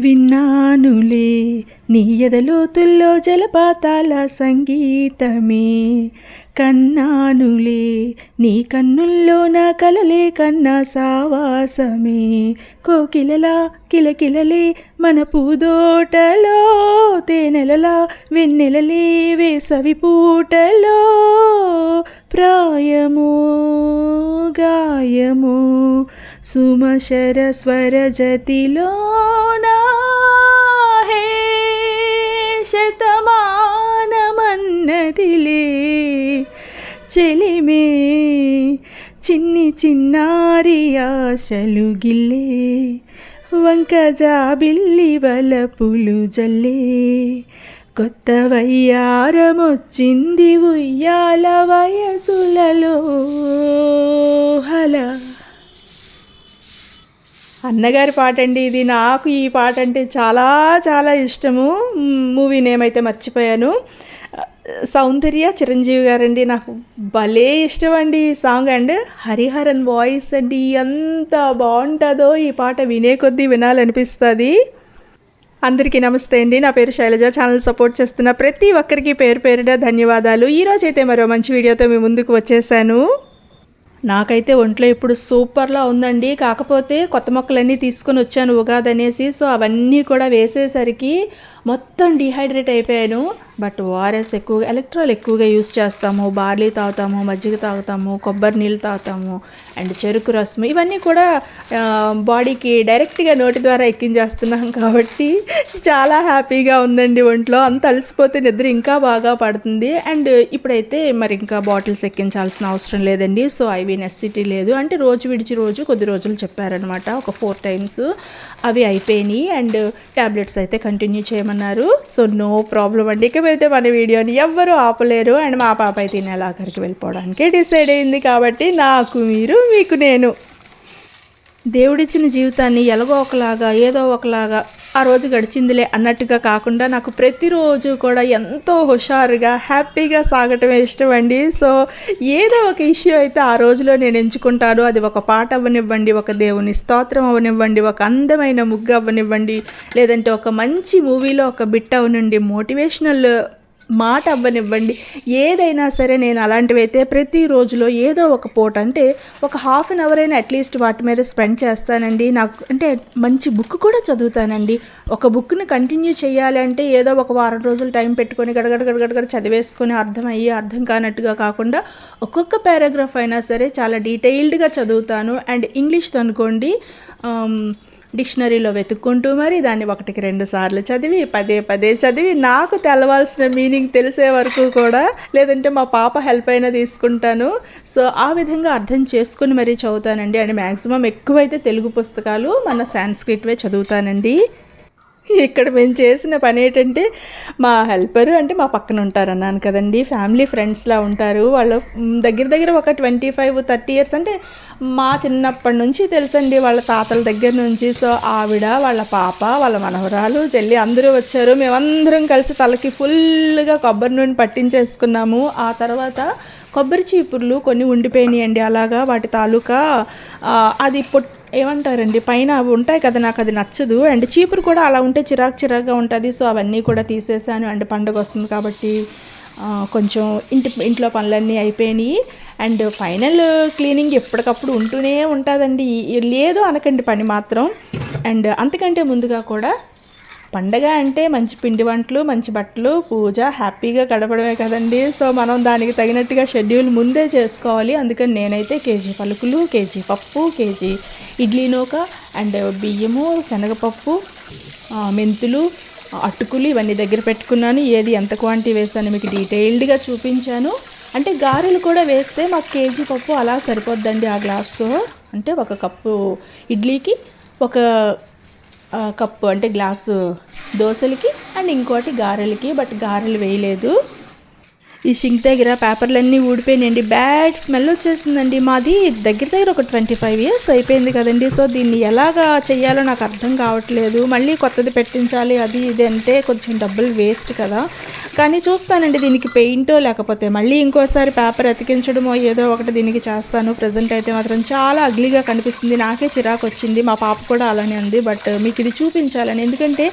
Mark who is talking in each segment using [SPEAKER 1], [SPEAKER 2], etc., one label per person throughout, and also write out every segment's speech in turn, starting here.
[SPEAKER 1] విన్నానులే నీ ఎదలోతుల్లో జలపాతాల సంగీతమే. కన్నానులే నీ కన్నుల్లో నా కలలే కన్నా సావాసమే. కోకిలలా కిలకిలలే మన పూదోటలో తేనెలలా వెన్నెలలే వేసవి పూటలో. ప్రాయము గాయము సుమశర స్వర జతిలోనా హే శతమానమన్నదిలే. చెలిమే చిన్ని చిన్నారి ఆశలు గిల్లే వంక జాబిల్లి వలపులు జల్లే. కొత్త వయ్యారమొచ్చింది ఉయ్యాల వయసులలో. హల. అన్నగారి పాట అండి ఇది నాకు ఈ పాట అంటే చాలా చాలా ఇష్టము. మూవీ నేమ్ అయితే మర్చిపోయాను. సౌందర్య చిరంజీవి గారండి. నాకు భలే ఇష్టం అండి ఈ సాంగ్. అండ్ హరిహరన్ వాయిస్ అండి ఎంత బాగుంటుందో ఈ పాట వినే కొద్దీ వినాలనిపిస్తుంది. అందరికీ నమస్తే అండి. నా పేరు శైలజ. ఛానల్ సపోర్ట్ చేస్తున్న ప్రతి ఒక్కరికి పేరు పేరున ధన్యవాదాలు. ఈరోజైతే మరో మంచి వీడియోతో మీ ముందుకు వచ్చేసాను. నాకైతే ఒంట్లో ఇప్పుడు సూపర్లా ఉందండి. కాకపోతే కొత్త మొక్కలన్నీ తీసుకొని వచ్చాను ఉగాది అనేసి సో అవన్నీ కూడా వేసేసరికి మొత్తం డిహైడ్రేట్ అయిపోయాను. బట్ ఓఆర్ఎస్ ఎక్కువగా ఎలక్ట్రాల్ ఎక్కువగా యూస్ చేస్తాము. బార్లీ తాగుతాము మజ్జిగ తాగుతాము కొబ్బరి నీళ్ళు తాగుతాము అండ్ చెరుకు రసం ఇవన్నీ కూడా బాడీకి డైరెక్ట్గా నోటి ద్వారా ఎక్కించేస్తున్నాం కాబట్టి చాలా హ్యాపీగా ఉందండి ఒంట్లో. అంత అలసిపోతే నిద్ర ఇంకా బాగా పడుతుంది. అండ్ ఇప్పుడైతే మరి ఇంకా బాటిల్స్ ఎక్కించాల్సిన అవసరం లేదండి. సో ఐవి నెసిటీ లేదు. అంటే రోజు విడిచి రోజు కొద్ది రోజులు చెప్పారనమాట ఒక ఫోర్ టైమ్స్ అవి అయిపోయినాయి. అండ్ ట్యాబ్లెట్స్ అయితే కంటిన్యూ చేయమని అన్నారు సో నో ప్రాబ్లం అండి. ఇకపోతే మన వీడియోని ఎవ్వరూ ఆపలేరు. అండ్ మా పాప అయితే ఈ నెల ఆఖరికి వెళ్ళిపోవడానికి డిసైడ్ అయింది. కాబట్టి నాకు మీరు మీకు నేను. దేవుడిచ్చిన జీవితాన్ని ఎలాగో ఒకలాగా ఏదో ఒకలాగా ఆ రోజు గడిచిందిలే అన్నట్టుగా కాకుండా నాకు ప్రతిరోజు కూడా ఎంతో హుషారుగా హ్యాపీగా సాగటమే ఇష్టం అండి సో ఏదో ఒక ఇష్యూ అయితే ఆ రోజులో నేను ఎంచుకుంటాను. అది ఒక పాట అవ్వనివ్వండి ఒక దేవుని స్తోత్రం అవ్వనివ్వండి ఒక అందమైన ముగ్గు అవ్వనివ్వండి లేదంటే ఒక మంచి మూవీలో ఒక బిట్ అవనండి మోటివేషనల్ మాట అవ్వనివ్వండి. ఏదైనా సరే నేను అలాంటివి అయితే ప్రతి రోజులో ఏదో ఒక పూట అంటే ఒక హాఫ్ అన్ అవర్ అయినా అట్లీస్ట్ వాటి మీద స్పెండ్ చేస్తానండి. నాకు అంటే మంచి బుక్ కూడా చదువుతానండి. ఒక బుక్ని కంటిన్యూ చేయాలి అంటే ఏదో ఒక వారం రోజులు టైం పెట్టుకొని గడగడ గడగడ చదివేసుకొని అర్థమయ్యి అర్థం కానట్టుగా కాకుండా ఒక్కొక్క పారాగ్రాఫ్ అయినా సరే చాలా డీటెయిల్డ్గా చదువుతాను. అండ్ ఇంగ్లీష్తో అనుకోండి డిక్షనరీలో వెతుక్కుంటూ మరి దాన్ని ఒకటికి రెండు సార్లు చదివి పదే పదే చదివి నాకు తెలవాల్సిన మీనింగ్ తెలిసే వరకు కూడా లేదంటే మా పాప హెల్ప్ అయినా తీసుకుంటాను. సో ఆ విధంగా అర్థం చేసుకుని మరీ చదువుతానండి. అండ్ మ్యాక్సిమం ఎక్కువైతే తెలుగు పుస్తకాలు మన సాంస్క్రిట్వే చదువుతానండి. ఇక్కడ మేము చేసిన పని ఏంటంటే మా హెల్పరు అంటే మా పక్కన ఉంటారు అన్నాను కదండి. ఫ్యామిలీ ఫ్రెండ్స్లా ఉంటారు. వాళ్ళ దగ్గర దగ్గర ఒక ట్వంటీ ఫైవ్ థర్టీ ఇయర్స్ అంటే మా చిన్నప్పటి నుంచి తెలుసండి. వాళ్ళ తాతల దగ్గర నుంచి. సో ఆవిడ వాళ్ళ పాప వాళ్ళ మనవరాలు చెల్లి అందరూ వచ్చారు. మేమందరం కలిసి తలకి ఫుల్గా కొబ్బరి నూనె పట్టించేసుకున్నాము. ఆ తర్వాత కొబ్బరి చీపుర్లు కొన్ని ఉండిపోయినాయండి. అలాగా వాటి తాలూకా అది పొట్ ఏమంటారండి? పైన అవి ఉంటాయి కదా నాకు అది నచ్చదు. అండ్ చీపురు కూడా అలా ఉంటే చిరాకు చిరాకుగా ఉంటుంది. సో అవన్నీ కూడా తీసేసాను. అండ్ పండుగ వస్తుంది కాబట్టి కొంచెం ఇంటి ఇంట్లో పనులన్నీ అయిపోయినాయి. అండ్ ఫైనల్ క్లీనింగ్ ఎప్పటికప్పుడు ఉంటూనే ఉంటుందండి. లేదు అనకండి పని మాత్రం. అండ్ అంతకంటే ముందుగా కూడా పండగ అంటే మంచి పిండి వంటలు మంచి బట్టలు పూజ హ్యాపీగా గడపడమే కదండి. సో మనం దానికి తగినట్టుగా షెడ్యూల్ ముందే చేసుకోవాలి. అందుకని నేనైతే కేజీ పలుకులు కేజీ పప్పు కేజీ ఇడ్లీ నూక అండ్ బియ్యము శనగపప్పు మెంతులు అటుకులు ఇవన్నీ దగ్గర పెట్టుకున్నాను. ఏది ఎంత క్వాంటిటీ వేసాను మీకు డీటెయిల్డ్గా చూపించాను. అంటే గారెలు కూడా వేస్తే మాకు కేజీ పప్పు అలా సరిపోద్దండి ఆ గ్లాస్తో. అంటే ఒక కప్పు ఇడ్లీకి ఒక కప్పు అంటే గ్లాసు దోశలకి అండ్ ఇంకోటి గారెలకి బట్ గారెలు వేయలేదు. ఈ షింక్ దగ్గర పేపర్లన్నీ ఊడిపోయినాయండి. బ్యాడ్ స్మెల్ వచ్చేసిందండి. మాది దగ్గర దగ్గర ఒక ట్వంటీ ఫైవ్ ఇయర్స్ అయిపోయింది కదండి. సో దీన్ని ఎలాగా చేయాలో నాకు అర్థం కావట్లేదు. మళ్ళీ కొత్తది పెట్టించాలి అది ఇది అంటే కొంచెం డబ్బులు వేస్ట్ కదా. కానీ చూస్తానండి దీనికి పెయింటో లేకపోతే మళ్ళీ ఇంకోసారి పేపర్ అతికించడమో ఏదో ఒకటి దీనికి చేస్తాను. ప్రజెంట్ అయితే మాత్రం చాలా అగ్లీగా కనిపిస్తుంది. నాకే చిరాకు వచ్చింది. మా పాప కూడా అలానే ఉంది. బట్ మీకు ఇది చూపించాలని. ఎందుకంటే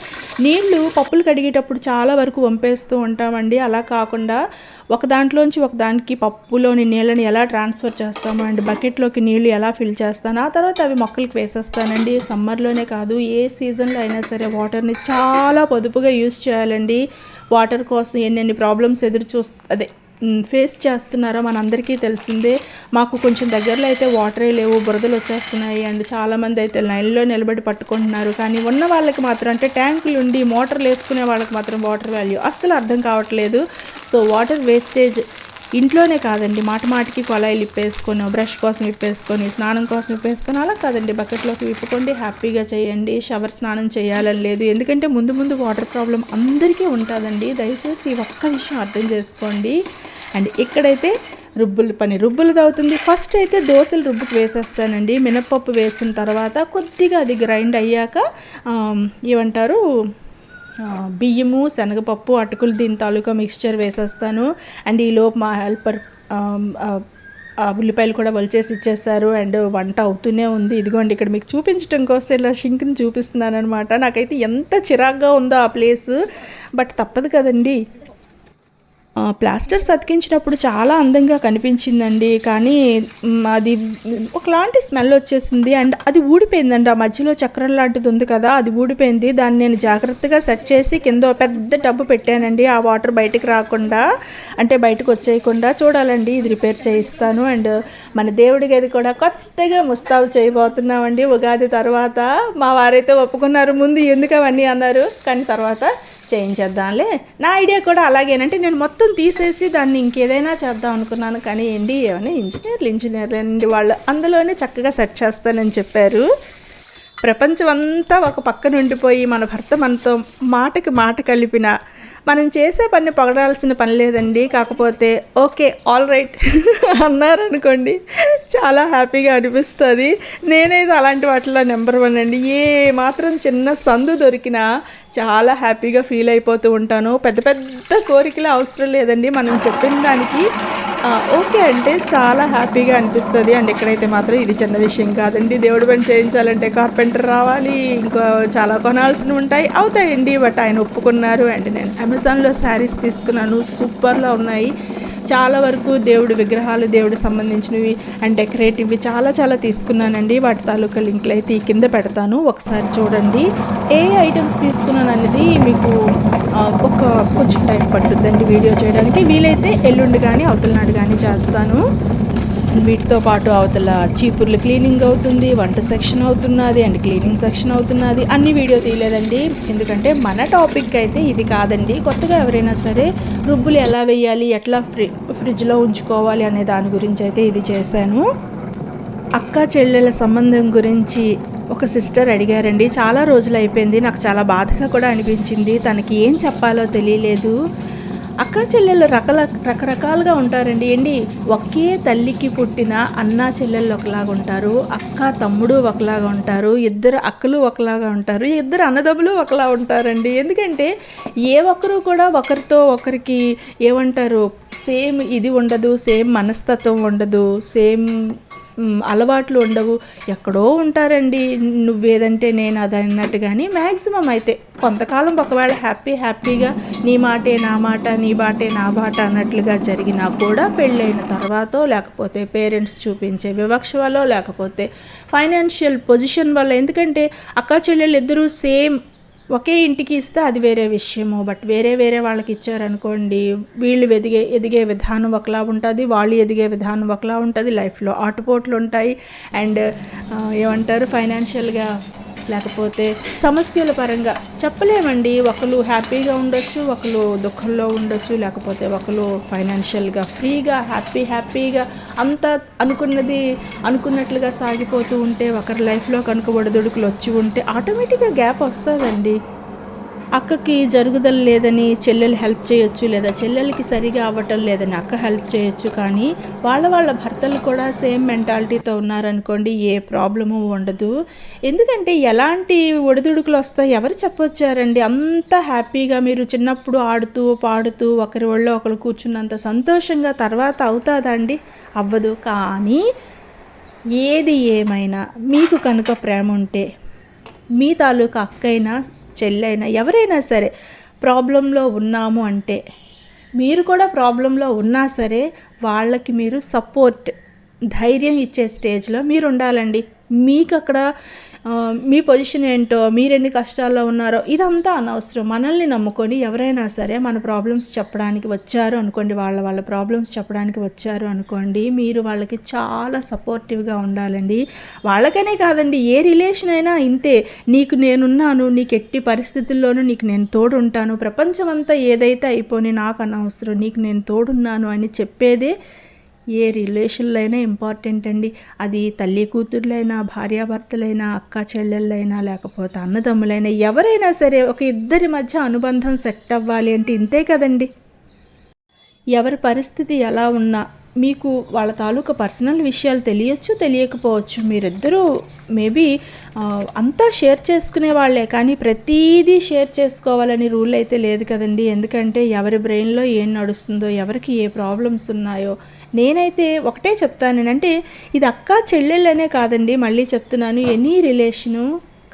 [SPEAKER 1] నీళ్ళు పప్పులు కడిగేటప్పుడు చాలా వరకు వంపేస్తూ ఉంటామండి. అలా కాకుండా ఒక దాంట్లోంచి ఒక దానికి పప్పులోని నీళ్ళని ఎలా ట్రాన్స్ఫర్ చేస్తామో అండ్ బకెట్లోకి నీళ్ళు ఎలా ఫిల్ చేస్తాను. ఆ తర్వాత అవి మొక్కలకి వేసేస్తానండి. సమ్మర్లోనే కాదు ఏ సీజన్లో అయినా సరే వాటర్ని చాలా పొదుపుగా యూస్ చేయాలండి. వాటర్ కోసం ఎన్నెన్ని ప్రాబ్లమ్స్ ఎదురు చూ అదే ఫేస్ చేస్తున్నారో మనందరికీ తెలిసిందే. మాకు కొంచెం దగ్గరలో అయితే వాటరే లేవు బురదలు వచ్చేస్తున్నాయి అండ్ చాలామంది అయితే లైన్లో నిలబడి పట్టుకుంటున్నారు. కానీ ఉన్న వాళ్ళకి మాత్రం అంటే ట్యాంకులు ఉండి మోటార్లు వేసుకునే వాళ్ళకి మాత్రం వాటర్ వాల్యూ అస్సలు అర్థం కావట్లేదు. సో వాటర్ వేస్టేజ్ ఇంట్లోనే కాదండి. మాట మాటికి కొలాయిలు ఇప్పేసుకొని బ్రష్ కోసం ఇప్పేసుకొని స్నానం కోసం ఇప్పేసుకొని అలా కాదండి. బకెట్లోకి విప్పుకోండి హ్యాపీగా చేయండి. షవర్ స్నానం చేయాలని లేదు. ఎందుకంటే ముందు ముందు వాటర్ ప్రాబ్లం అందరికీ ఉంటుందండి. దయచేసి ఒక్క విషయం అర్థం చేసుకోండి. అండ్ ఇక్కడైతే రుబ్బుల పని రుబ్బులది అవుతుంది ఫస్ట్ అయితే దోశలు రుబ్బుకు వేసేస్తానండి. మినపప్పు వేసిన తర్వాత కొద్దిగా అది గ్రైండ్ అయ్యాక ఏమంటారు బియ్యము శనగపప్పు అటుకులు దీని తాలూకా మిక్స్చర్ వేసేస్తాను. అండ్ ఈలోపు మా హెల్పర్ ఆ, ఉల్లిపాయలు కూడా వలిచేసి ఇచ్చేసారు అండ్ వంట అవుతూనే ఉంది. ఇదిగోండి ఇక్కడ మీకు చూపించడం కోసం ఇలా షింక్ని చూపిస్తున్నాను అనమాట నాకైతే ఎంత చిరాగ్గా ఉందో ఆ ప్లేస్. బట్ తప్పదు కదండి. ప్లాస్టర్స్ అతికించినప్పుడు చాలా అందంగా కనిపించిందండి. కానీ అది ఒకలాంటి స్మెల్ వచ్చేసింది. అండ్ అది ఊడిపోయిందండి. ఆ మధ్యలో చక్రం లాంటిది ఉంది కదా అది ఊడిపోయింది. దాన్ని నేను జాగ్రత్తగా సెట్ చేసి కింద పెద్ద డబ్బు పెట్టానండి. ఆ వాటర్ బయటకు రాకుండా అంటే బయటకు వచ్చేయకుండా చూడాలండి. ఇది రిపేర్ చేయిస్తాను. అండ్ మన దేవుడి గది కూడా కొత్తగా ముస్తాబు చేయబోతున్నామండి. ఉగాది తర్వాత మా వారైతే ఒప్పుకున్నారు. ముందు ఎందుకు అవన్నీ అన్నారు. కానీ తర్వాత చేయించేద్దాంలే నా ఐడియా కూడా అలాగేనంటే నేను మొత్తం తీసేసి దాన్ని ఇంకేదైనా చేద్దాం అనుకున్నాను. కానీ ఏంటి ఏమైనా ఇంజనీర్లు ఇంజనీర్లు అండి వాళ్ళు అందులోనే చక్కగా సెట్ చేస్తానని చెప్పారు. ప్రపంచం అంతా ఒక పక్కన ఉండిపోయి మన భర్త మనతో మాటకి మాట కలిపిన మనం చేసే పని పొగడాల్సిన పని లేదండి. కాకపోతే ఓకే ఆల్ రైట్ అన్నారనుకోండి చాలా హ్యాపీగా అనిపిస్తుంది. నేనైతే అలాంటి వాటిలో నెంబర్ వన్ అండి. ఏ మాత్రం చిన్న సందు దొరికినా చాలా హ్యాపీగా ఫీల్ అయిపోతూ ఉంటాను. పెద్ద పెద్ద కోరికలు అవసరం లేదండి. మనం చెప్పిన దానికి ఓకే అంటే చాలా హ్యాపీగా అనిపిస్తుంది. అండ్ ఎక్కడైతే మాత్రం ఇది చిన్న విషయం కాదండి దేవుడు పని చేయించాలంటే కార్పెంటర్ రావాలి ఇంకా చాలా కొనాల్సినవి ఉంటాయి అవుతాయండి. బట్ ఆయన ఒప్పుకున్నారు. అండ్ నేను అమెజాన్లో శారీస్ తీసుకున్నాను. సూపర్లో ఉన్నాయి. చాలా వరకు దేవుడి విగ్రహాలు దేవుడికి సంబంధించినవి అండ్ డెకరేటివ్వి చాలా చాలా తీసుకున్నానండి. వాటి తాలూకా లింక్లు అయితే ఈ కింద పెడతాను. ఒకసారి చూడండి. ఏ ఐటమ్స్ తీసుకున్నాను అనేది మీకు కొంచెం టైం పట్టుద్దండి వీడియో చేయడానికి. వీలైతే ఎల్లుండి కానీ అవతల నాడు కానీ చేస్తాను. వీటితో పాటు అవతల చీపుర్లు క్లీనింగ్ అవుతుంది వంట సెక్షన్ అవుతున్నది అండ్ క్లీనింగ్ సెక్షన్ అవుతున్నది. అన్ని వీడియో తీయలేదండి. ఎందుకంటే మన టాపిక్ అయితే ఇది కాదండి. కొత్తగా ఎవరైనా సరే రుబ్బులు ఎలా వేయాలి ఎట్లా ఫ్రి ఫ్రిడ్జ్లో ఉంచుకోవాలి అనే దాని గురించి అయితే ఇది చేశాను. అక్క చెల్లెల సంబంధం గురించి ఒక సిస్టర్ అడిగారండి చాలా రోజులు అయిపోయింది నాకు చాలా బాధగా కూడా అనిపించింది తనకి ఏం చెప్పాలో తెలియలేదు. అక్క చెల్లెళ్ళు రకల రకరకాలుగా ఉంటారండి ఏంటి ఒకే తల్లికి పుట్టిన అన్న చెల్లెళ్ళు ఒకలాగా ఉంటారు అక్క తమ్ముడు ఒకలాగా ఉంటారు ఇద్దరు అక్కలు ఒకలాగా ఉంటారు ఇద్దరు అన్నదమ్ములు ఒకలా ఉంటారండి. ఎందుకంటే ఏ ఒక్కరు కూడా ఒకరితో ఒకరికి ఏమంటారు సేమ్ ఇది ఉండదు సేమ్ మనస్తత్వం ఉండదు సేమ్ అలవాట్లు ఉండవు. ఎక్కడో ఉంటారండి. నువ్వేదంటే నేను అది అన్నట్టు కానీ మ్యాక్సిమం అయితే కొంతకాలం ఒకవేళ హ్యాపీ హ్యాపీగా నీ మాటే నా మాట నీ బాటే నా బాట అన్నట్లుగా జరిగినా కూడా పెళ్ళైన తర్వాత లేకపోతే పేరెంట్స్ చూపించే వివక్ష వల్ల లేకపోతే ఫైనాన్షియల్ పొజిషన్ వల్ల. ఎందుకంటే అక్క చెల్లెళ్ళు ఇద్దరూ సేమ్ ఒకే ఇంటికి ఇస్తే అది వేరే విషయము. బట్ వేరే వేరే వాళ్ళకి ఇచ్చారనుకోండి వీళ్ళు ఎదిగే ఎదిగే విధానం ఒకలా ఉంటుంది వాళ్ళు ఎదిగే విధానం ఒకలా ఉంటుంది లైఫ్లో ఆటుపోట్లు ఉంటాయి. అండ్ ఏమంటారు ఫైనాన్షియల్గా లేకపోతే సమస్యల పరంగా చెప్పలేమండి. ఒకరు హ్యాపీగా ఉండొచ్చు ఒకరు దుఃఖంలో ఉండొచ్చు లేకపోతే ఒకరు ఫైనాన్షియల్గా ఫ్రీగా హ్యాపీ హ్యాపీగా అంతా అనుకున్నది అనుకున్నట్లుగా సాగిపోతూ ఉంటే ఒకరి లైఫ్లో కనుక ఒడిదుడుకులు వచ్చి ఉంటే ఆటోమేటిక్గా గ్యాప్ వస్తుందండి. అక్కకి జరుగుదల లేదని చెల్లెలు హెల్ప్ చేయొచ్చు లేదా చెల్లెలకి సరిగా అవ్వటం లేదని అక్క హెల్ప్ చేయొచ్చు కానీ వాళ్ళ వాళ్ళ భర్తలు కూడా సేమ్ మెంటాలిటీతో ఉన్నారనుకోండి ఏ ప్రాబ్లము ఉండదు. ఎందుకంటే ఎలాంటి ఒడిదుడుకులు వస్తాయి ఎవరు చెప్పొచ్చారండి? అంత హ్యాపీగా మీరు చిన్నప్పుడు ఆడుతూ పాడుతూ ఒకరి ఒళ్ళో ఒకరు కూర్చున్నంత సంతోషంగా తర్వాత అవుతుందా అండి? అవ్వదు. కానీ ఏది ఏమైనా మీకు కనుక ప్రేమ ఉంటే మీ తాలూకా అక్కైనా చెల్లైనా ఎవరైనా సరే ప్రాబ్లంలో ఉన్నాము అంటే మీరు కూడా ప్రాబ్లంలో ఉన్నా సరే వాళ్ళకి మీరు సపోర్ట్ ధైర్యం ఇచ్చే స్టేజ్లో మీరు ఉండాలండి. మీకు అక్కడ మీ పొజిషన్ ఏంటో మీరు ఎన్ని కష్టాల్లో ఉన్నారో ఇదంతా అనవసరం. మనల్ని నమ్ముకొని ఎవరైనా సరే మన ప్రాబ్లమ్స్ చెప్పడానికి వచ్చారు అనుకోండి వాళ్ళ వాళ్ళ ప్రాబ్లమ్స్ చెప్పడానికి వచ్చారు అనుకోండి మీరు వాళ్ళకి చాలా సపోర్టివ్గా ఉండాలండి. వాళ్ళకనే కాదండి ఏ రిలేషన్ అయినా ఇంతే. నీకు నేనున్నాను నీకు ఎట్టి పరిస్థితుల్లోనూ నీకు నేను తోడు ఉంటాను ప్రపంచం అంతా ఏదైతే అయిపోని నాకు అనవసరం నీకు నేను తోడున్నాను అని చెప్పేదే ఏ రిలేషన్లో అయినా ఇంపార్టెంట్ అండి అది తల్లి కూతుర్లైనా భార్యాభర్తలైనా అక్క చెల్లెళ్ళైనా లేకపోతే అన్నదమ్ములైనా ఎవరైనా సరే ఒక ఇద్దరి మధ్య అనుబంధం సెట్ అవ్వాలి అంటే ఇంతే కదండి. ఎవరి పరిస్థితి ఎలా ఉన్నా మీకు వాళ్ళ తాలూకా పర్సనల్ విషయాలు తెలియచ్చు తెలియకపోవచ్చు. మీరిద్దరూ మేబీ అంతా షేర్ చేసుకునే వాళ్ళే కానీ ప్రతీదీ షేర్ చేసుకోవాలని రూల్ అయితే లేదు కదండి. ఎందుకంటే ఎవరి బ్రెయిన్లో ఏం నడుస్తుందో ఎవరికి ఏ ప్రాబ్లమ్స్ ఉన్నాయో నేనైతే ఒకటే చెప్తాను అంటే ఇది అక్క చెల్లెళ్ళనే కాదండి మళ్ళీ చెప్తున్నాను ఎనీ రిలేషను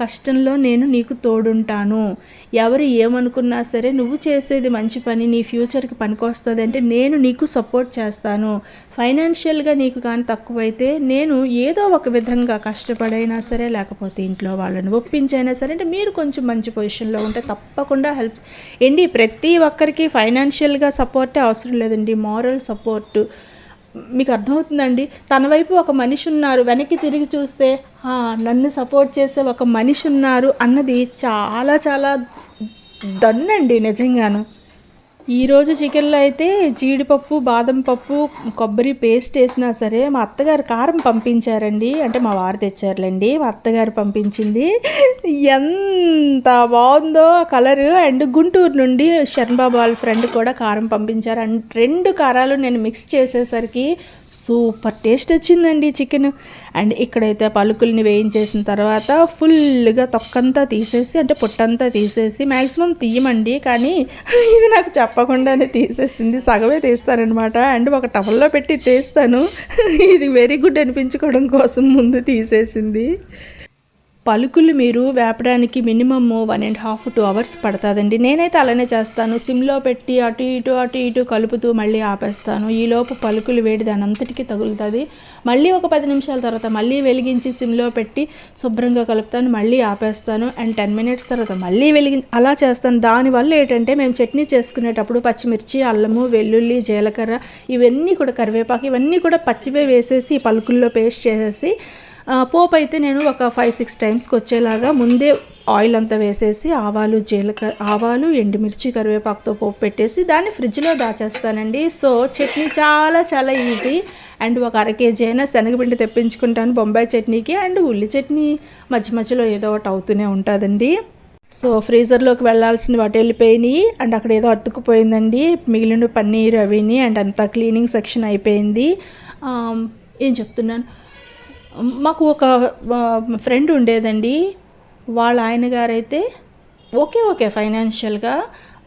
[SPEAKER 1] కష్టంలో నేను నీకు తోడుంటాను. ఎవరు ఏమనుకున్నా సరే నువ్వు చేసేది మంచి పని నీ ఫ్యూచర్కి పనికొస్తుంది అంటే నేను నీకు సపోర్ట్ చేస్తాను. ఫైనాన్షియల్గా నీకు కానీ తక్కువైతే నేను ఏదో ఒక విధంగా కష్టపడైనా సరే లేకపోతే ఇంట్లో వాళ్ళని ఒప్పించైనా సరే అంటే మీరు కొంచెం మంచి పొజిషన్లో ఉంటే తప్పకుండా హెల్ప్. ఏంటి ప్రతి ఒక్కరికి ఫైనాన్షియల్గా సపోర్టే అవసరం లేదండి మారల్ సపోర్టు. మీకు అర్థమవుతుందండి? తన వైపు ఒక మనిషి ఉన్నారు వెనక్కి తిరిగి చూస్తే నన్ను సపోర్ట్ చేసే ఒక మనిషి ఉన్నారు అన్నది చాలా చాలా దన్నండి నిజంగాను. ఈరోజు చికెన్లో అయితే జీడిపప్పు బాదం పప్పు కొబ్బరి పేస్ట్ వేసినా సరే మా అత్తగారు కారం పంపించారండి. అంటే మా వారు తెచ్చారులేండి. మా అత్తగారు పంపించింది. ఎంత బాగుందో కలర్. అండ్ గుంటూరు నుండి శరణ్బాబు వాళ్ళ ఫ్రెండ్ కూడా కారం పంపించారు. అండ్ రెండు కారాలు నేను మిక్స్ చేసేసరికి సూపర్ టేస్ట్ వచ్చిందండి చికెన్. అండ్ ఇక్కడైతే పలుకుల్ని వేయించేసిన తర్వాత ఫుల్గా తొక్కంతా తీసేసి అంటే పొట్టంతా తీసేసి మ్యాక్సిమం తీయమండి కానీ ఇది నాకు చెప్పకుండానే తీసేసింది. సగమే తీస్తానమాట అండ్ ఒక టవల్లో పెట్టి తీస్తాను. ఇది వెరీ గుడ్ అనిపించుకోవడం కోసం ముందు తీసేసింది. పలుకులు మీరు వేపడానికి minimum one and half two hours పడుతుందండి. నేనైతే అలానే చేస్తాను. సిమ్లో పెట్టి అటు ఇటు అటు ఇటు కలుపుతూ మళ్ళీ ఆపేస్తాను. ఈలోపు పలుకులు వేడి దాని అంతటికి తగులుతుంది. మళ్ళీ ఒక పది నిమిషాల తర్వాత మళ్ళీ వెలిగించి సిమ్లో పెట్టి శుభ్రంగా కలుపుతాను. మళ్ళీ ఆపేస్తాను. అండ్ టెన్ మినిట్స్ తర్వాత మళ్ళీ వెలిగి అలా చేస్తాను. దానివల్ల ఏంటంటే మేము చట్నీ చేసుకునేటప్పుడు పచ్చిమిర్చి అల్లము వెల్లుల్లి జీలకర్ర ఇవన్నీ కూడా కరివేపాకు ఇవన్నీ కూడా పచ్చివే వేసేసి పలుకుల్లో పేస్ట్ చేసేసి పోపు అయితే నేను ఒక ఫైవ్ సిక్స్ టైమ్స్కి వచ్చేలాగా ముందే ఆయిల్ అంతా వేసేసి ఆవాలు జీలకర్ర ఆవాలు ఎండుమిర్చి కరివేపాకుతో పోపు పెట్టేసి దాన్ని ఫ్రిడ్జ్లో దాచేస్తానండి. సో చట్నీ చాలా చాలా ఈజీ అండ్ ఒక అర కేజీ అయినా శనగపిండి తెప్పించుకుంటాను బొంబాయి చట్నీకి. అండ్ ఉల్లి చట్నీ మధ్య మధ్యలో ఏదో ఒకటి అవుతూనే ఉంటుందండి. సో ఫ్రీజర్లోకి వెళ్ళాల్సిన వాటి వెళ్ళిపోయినాయి. అండ్ అక్కడ ఏదో అతుక్కుపోయిందండి. మిగిలిన పన్నీర్ అవిని అండ్ అంతా క్లీనింగ్ సెక్షన్ అయిపోయింది. ఏం చెప్తున్నాను? మాకు ఒక ఫ్రెండ్ ఉండేదండి. వాళ్ళ ఆయన గారైతే ఓకే ఓకే ఫైనాన్షియల్గా.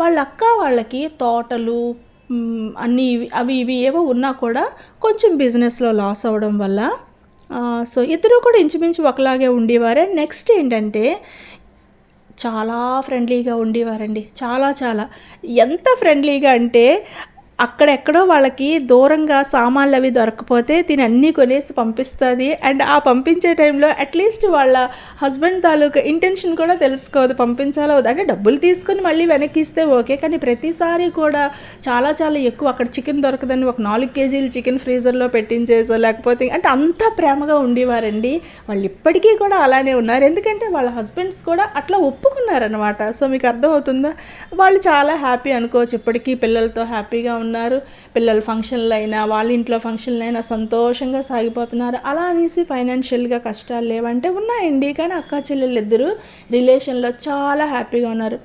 [SPEAKER 1] వాళ్ళ అక్క వాళ్ళకి తోటలు అన్నీ అవి ఇవి ఏవో ఉన్నా కూడా కొంచెం బిజినెస్లో లాస్ అవ్వడం వల్ల సో ఇద్దరు కూడా ఇంచుమించు ఒకలాగే ఉండేవారే. నెక్స్ట్ ఏంటంటే చాలా ఫ్రెండ్లీగా ఉండేవారండి. చాలా చాలా. ఎంత ఫ్రెండ్లీగా అంటే అక్కడెక్కడో వాళ్ళకి దూరంగా సామాన్లు అవి దొరకపోతే తిని అన్నీ కొనేసి పంపిస్తుంది. అండ్ ఆ పంపించే టైంలో అట్లీస్ట్ వాళ్ళ హస్బెండ్ తాలూకా ఇంటెన్షన్ కూడా తెలుసుకోదు. పంపించాలో అంటే డబ్బులు తీసుకొని మళ్ళీ వెనక్కి ఇస్తే ఓకే. కానీ ప్రతిసారి కూడా చాలా చాలా ఎక్కువ అక్కడ చికెన్ దొరకదని ఒక నాలుగు కేజీలు చికెన్ ఫ్రీజర్లో పెట్టించేసో లేకపోతే అంటే అంత ప్రేమగా ఉండేవారండి. వాళ్ళు ఇప్పటికీ కూడా అలానే ఉన్నారు. ఎందుకంటే వాళ్ళ హస్బెండ్స్ కూడా అట్లా ఒప్పుకున్నారనమాట సో మీకు అర్థమవుతుందా? వాళ్ళు చాలా హ్యాపీ అనుకోవచ్చు. ఇప్పటికీ పిల్లలతో హ్యాపీగా ఉన్నారు ఉన్నారు. పిల్లల ఫంక్షన్లు అయినా వాళ్ళ ఇంట్లో ఫంక్షన్లు అయినా సంతోషంగా సాగిపోతున్నారు. అలా అనేసి ఫైనాన్షియల్గా కష్టాలు లేవంటే ఉన్నాయండి. కానీ అక్క చెల్లెళ్ళు ఇద్దరు రిలేషన్లో చాలా హ్యాపీగా ఉన్నారు.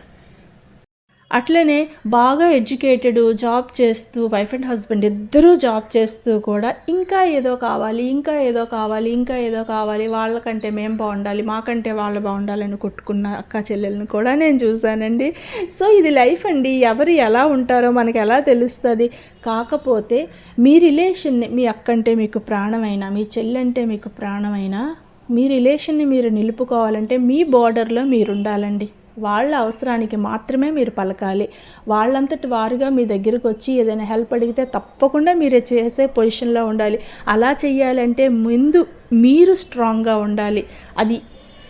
[SPEAKER 1] అట్లనే బాగా ఎడ్యుకేటెడ్ జాబ్ చేస్తూ వైఫ్ అండ్ హస్బెండ్ ఇద్దరూ జాబ్ చేస్తూ కూడా ఇంకా ఏదో కావాలి ఇంకా ఏదో కావాలి ఇంకా ఏదో కావాలి వాళ్ళకంటే మేము బాగుండాలి మాకంటే వాళ్ళు బాగుండాలని కొట్టుకున్న అక్క చెల్లెలను కూడా నేను చూశానండి. సో ఇది లైఫ్ అండి. ఎవరు ఎలా ఉంటారో మనకు ఎలా తెలుస్తుంది? కాకపోతే మీ రిలేషన్ని మీ అక్కంటే మీకు ప్రాణమైనా మీ చెల్లంటే మీకు ప్రాణమైనా మీ రిలేషన్ని మీరు నిలుపుకోవాలంటే మీ బార్డర్లో మీరు ఉండాలండి వాళ్ళ అవసరానికి మాత్రమే మీరు పలకాలి. వాళ్ళంతటి వారుగా మీ దగ్గరకు వచ్చి ఏదైనా హెల్ప్ అడిగితే తప్పకుండా మీరు చేసే పొజిషన్లో ఉండాలి. అలా చేయాలంటే ముందు మీరు స్ట్రాంగ్గా ఉండాలి. అది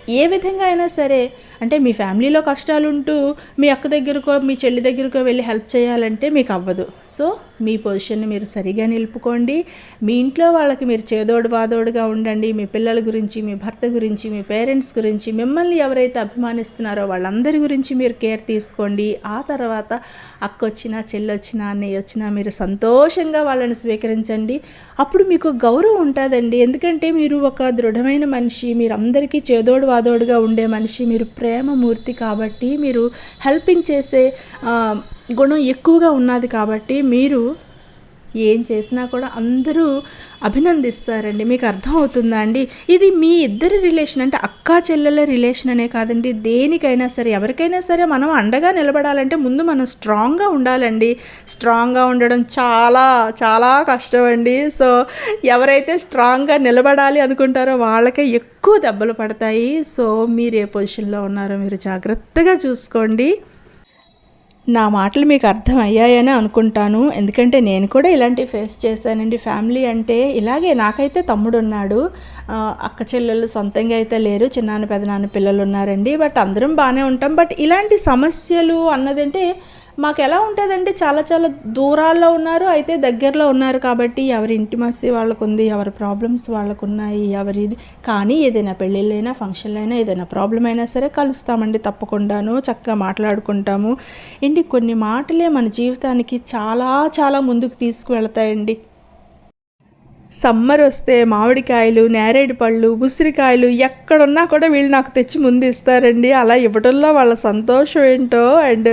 [SPEAKER 1] ఏ విధంగా అయినా సరే అంటే మీ ఫ్యామిలీలో కష్టాలు ఉంటూ మీ అక్క దగ్గరకో మీ చెల్లి దగ్గరకో వెళ్ళి హెల్ప్ చేయాలంటే మీకు అవ్వదు సో మీ పొజిషన్ని మీరు సరిగా నిలుపుకోండి. మీ ఇంట్లో వాళ్ళకి మీరు చేదోడు వాదోడుగా ఉండండి. మీ పిల్లల గురించి మీ భర్త గురించి మీ పేరెంట్స్ గురించి మిమ్మల్ని ఎవరైతే అభిమానిస్తున్నారో వాళ్ళందరి గురించి మీరు కేర్ తీసుకోండి. ఆ తర్వాత అక్క వచ్చినా చెల్లి వచ్చినా అన్నయ్య వచ్చినా మీరు సంతోషంగా వాళ్ళని స్వీకరించండి. అప్పుడు మీకు గౌరవం ఉంటుందండి. ఎందుకంటే మీరు ఒక దృఢమైన మనిషి మీరు అందరికీ చేదోడు వాదోడుగా ఉండే మనిషి మీరు ప్రేమమూర్తి కాబట్టి మీరు హెల్పింగ్ చేసే గుణం ఎక్కువగా ఉన్నది కాబట్టి మీరు ఏం చేసినా కూడా అందరూ అభినందిస్తారండి. మీకు అర్థమవుతుందా అండి? ఇది మీ ఇద్దరి రిలేషన్ అంటే అక్కా చెల్లెల రిలేషన్ అనే కాదండి. దేనికైనా సరే ఎవరికైనా సరే మనం అండగా నిలబడాలంటే ముందు మనం స్ట్రాంగ్గా ఉండాలండి. స్ట్రాంగ్గా ఉండడం చాలా చాలా కష్టం అండి సో ఎవరైతే స్ట్రాంగ్గా నిలబడాలి అనుకుంటారో వాళ్ళకే ఎక్కువ ఎక్కువ దెబ్బలు పడతాయి. సో మీరు ఏ పొజిషన్లో ఉన్నారో మీరు జాగ్రత్తగా చూసుకోండి. నా మాటలు మీకు అర్థం అయ్యాయని అనుకుంటాను. ఎందుకంటే నేను కూడా ఇలాంటివి ఫేస్ చేశానండి. ఫ్యామిలీ అంటే ఇలాగే నాకైతే తమ్ముడు ఉన్నాడు అక్క చెల్లెళ్ళు సొంతంగా అయితే లేరు. చిన్నాన్న పెదనాన్న పిల్లలు ఉన్నారండి బట్ అందరం బాగానే ఉంటాం. బట్ ఇలాంటి సమస్యలు అన్నదంటే మాకు ఎలా ఉంటుందంటే చాలా చాలా దూరాల్లో ఉన్నారు అయితే దగ్గరలో ఉన్నారు కాబట్టి ఎవరి ఇంటిమసీ వాళ్ళకు ఉంది ఎవరి ప్రాబ్లమ్స్ వాళ్ళకు ఉన్నాయి ఎవరి ఇది. కానీ ఏదైనా పెళ్ళిళ్ళైనా ఫంక్షన్లైనా ఏదైనా ప్రాబ్లం అయినా సరే కలుస్తామండి తప్పకుండాను చక్కగా మాట్లాడుకుంటాము. ఏంటి కొన్ని మాటలే మన జీవితానికి చాలా చాలా ముందుకు తీసుకువెళ్తాయండి. సమ్మర్ వస్తే మామిడికాయలు నేరేడు పళ్ళు ఉసిరికాయలు ఎక్కడున్నా కూడా వీళ్ళు నాకు తెచ్చి ముందు ఇస్తారండి అలా ఇవ్వడంలో వాళ్ళ సంతోషం ఏంటో అండ్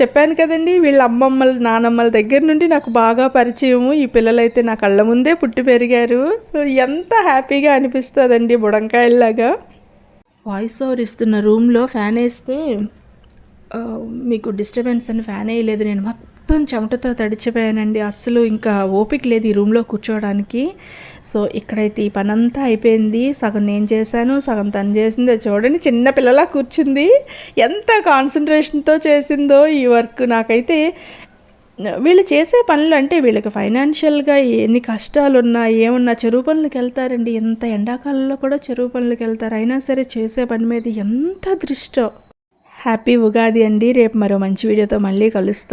[SPEAKER 1] చెప్పాను కదండి వీళ్ళ అమ్మమ్మల నానమ్మల దగ్గర నుండి నాకు బాగా పరిచయము. ఈ పిల్లలైతే నా కళ్ళ ముందే పుట్టి పెరిగారు. ఎంత హ్యాపీగా అనిపిస్తుందండి బుడంకాయల్లాగా. వాయిస్ ఓవర్ ఇస్తున్న రూమ్లో ఫ్యాన్ వేస్తే మీకు డిస్టర్బెన్స్ అని ఫ్యాన్ వేయలేదు. నేను మొత్తం చెమటతో తడిచిపోయానండి. అస్సలు ఇంకా ఓపిక లేదు ఈ రూమ్లో కూర్చోవడానికి. సో ఇక్కడైతే ఈ పని అంతా అయిపోయింది. సగం నేను చేశాను సగం తను చేసిందో చూడండి. చిన్న పిల్లలా కూర్చుంది. ఎంత కాన్సన్ట్రేషన్తో చేసిందో ఈ వర్క్. నాకైతే వీళ్ళు చేసే పనులు అంటే వీళ్ళకి ఫైనాన్షియల్గా ఎన్ని కష్టాలు ఉన్నా ఏమున్నా చెరువు పనులకు వెళ్తారండి. ఎంత ఎండాకాలంలో కూడా చెరువు పనులకు వెళ్తారు. అయినా సరే చేసే పని మీద ఎంత దృష్టో. హ్యాపీ ఉగాది అండి. రేపు మరో మంచి వీడియోతో మళ్ళీ కలుస్తాను.